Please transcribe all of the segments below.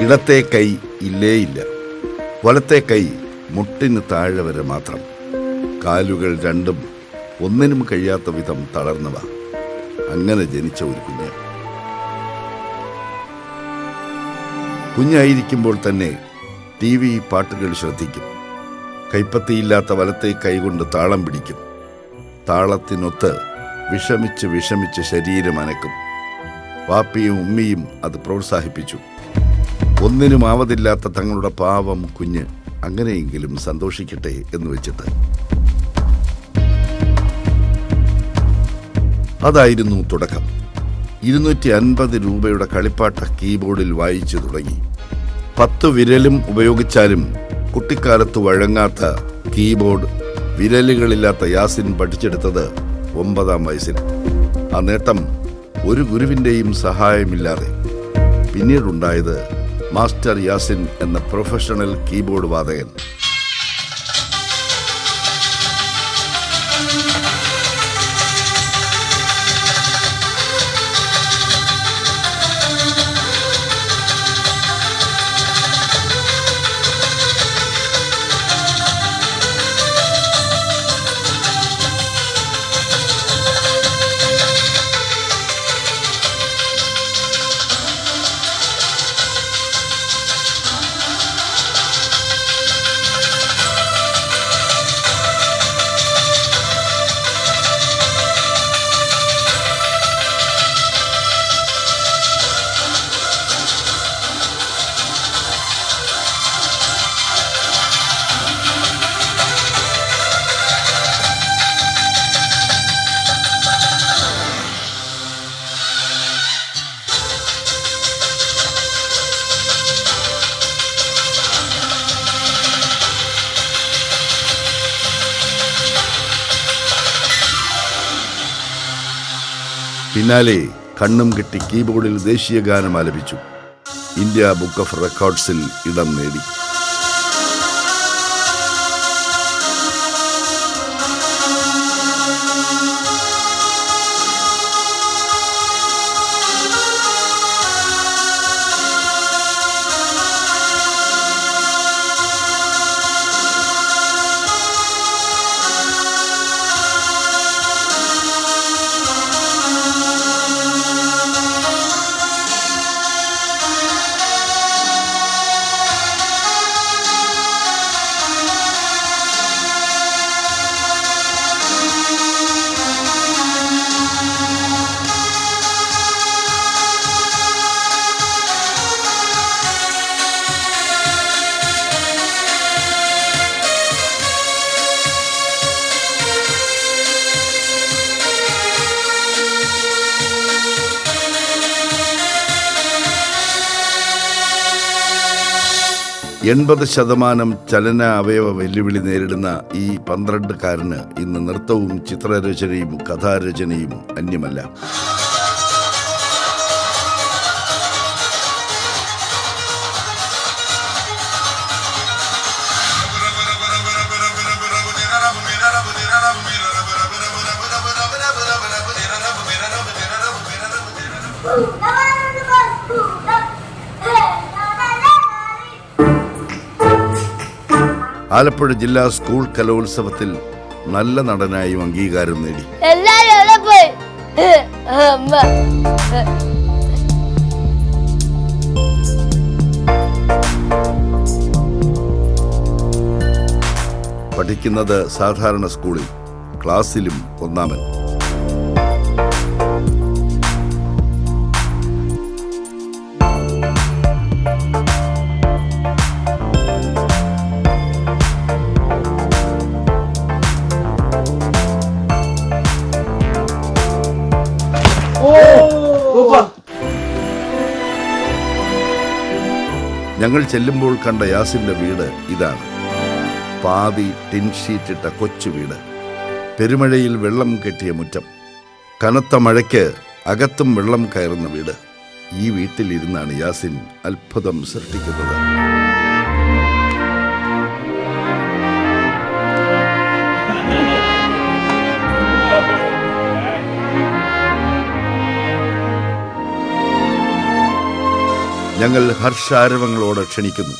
ഇടത്തെ കൈ ഇല്ലേയില്ല. ഇല്ല വലത്തെ കൈ മുട്ടിന് താഴെ വരെ മാത്രം. കാലുകൾ രണ്ടും ഒന്നിനും കഴിയാത്ത വിധം തളർന്നവ. അങ്ങനെ ജനിച്ച ഒരു കുഞ്ഞ്. കുഞ്ഞായിരിക്കുമ്പോൾ തന്നെ ടി വി പാട്ടുകൾ ശ്രദ്ധിക്കും. കൈപ്പത്തിയില്ലാത്ത വലത്തെ കൈകൊണ്ട് താളം പിടിക്കും. താളത്തിനൊത്ത് വിഷമിച്ച് വിഷമിച്ച് ശരീരം അനക്കും. വാപ്പിയും ഉമ്മിയും അത് പ്രോത്സാഹിപ്പിച്ചു. ഒന്നിനും ആവതില്ലാത്ത തങ്ങളുടെ പാവം കുഞ്ഞ് അങ്ങനെയെങ്കിലും സന്തോഷിക്കട്ടെ എന്ന് വെച്ചിട്ട്. അതായിരുന്നു തുടക്കം. ഇരുന്നൂറ്റി അൻപത് രൂപയുടെ കളിപ്പാട്ട കീബോർഡിൽ വായിച്ചു തുടങ്ങി. പത്ത് വിരലും ഉപയോഗിച്ചാലും കുട്ടിക്കാലത്ത് വഴങ്ങാത്ത കീബോർഡ് വിരലുകളില്ലാത്ത യാസിൻ പഠിച്ചെടുത്തത് ഒമ്പതാം വയസ്സിൽ ആ നേട്ടം ഒരു ഗുരുവിന്റെയും സഹായമില്ലാതെ പിന്നീടുണ്ടായത് മാസ്റ്റർ യാസിൻ എന്ന പ്രൊഫഷണൽ കീബോർഡ് വാദകൻ പിന്നാലെ കണ്ണും കെട്ടി കീബോർഡിൽ ദേശീയ ഗാനം ആലപിച്ചു. ഇന്ത്യ ബുക്ക് ഓഫ് റെക്കോർഡ്സിൽ ഇടം നേടി. എൺപത് ശതമാനം ചലന അവയവ വെല്ലുവിളി നേരിടുന്ന ഈ പന്ത്രണ്ടുകാരന് ഇന്ന് നൃത്തവും ചിത്രരചനയും കഥാരചനയും അന്യമല്ല. ആലപ്പുഴ ജില്ലാ സ്കൂൾ കലോത്സവത്തിൽ നല്ല നടനായും അംഗീകാരം നേടി. പഠിക്കുന്നത് സാധാരണ സ്കൂളിൽ ക്ലാസ്സിലും ഒന്നാമൻ. ഞങ്ങൾ ചെല്ലുമ്പോൾ കണ്ട യാസിന്റെ വീട് ഇതാണ്. പാതി ടിൻ ഷീറ്റിട്ട കൊച്ചു വീട്. പെരുമഴയിൽ വെള്ളം കെട്ടിയ മുറ്റം. കനത്ത മഴയ്ക്ക് അകത്തും വെള്ളം കയറുന്ന വീട്. ഈ വീട്ടിലിരുന്നാണ് യാസിൻ അത്ഭുതം സൃഷ്ടിക്കുന്നത്. ഞങ്ങൾ ഹർഷാരവങ്ങളോട് ക്ഷണിക്കുന്നു.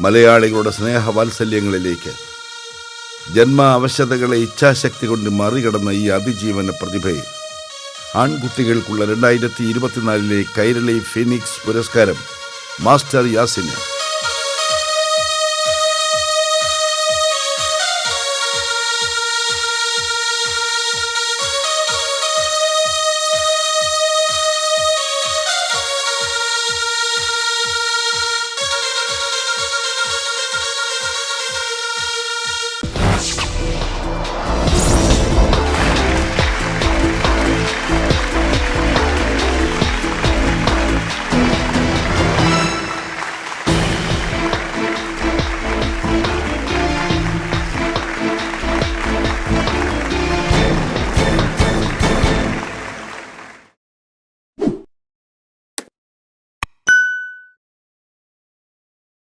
മലയാളികളുടെ സ്നേഹവാത്സല്യങ്ങളിലേക്ക് ജന്മ അവശതകളെ ഇച്ഛാശക്തി കൊണ്ട് മറികടന്ന ഈ അതിജീവന പ്രതിഭയെ ആൺകുട്ടികൾക്കുള്ള രണ്ടായിരത്തി ഇരുപത്തിനാലിലെ കൈരളി ഫിനിക്സ് പുരസ്കാരം മാസ്റ്റർ യാസിന്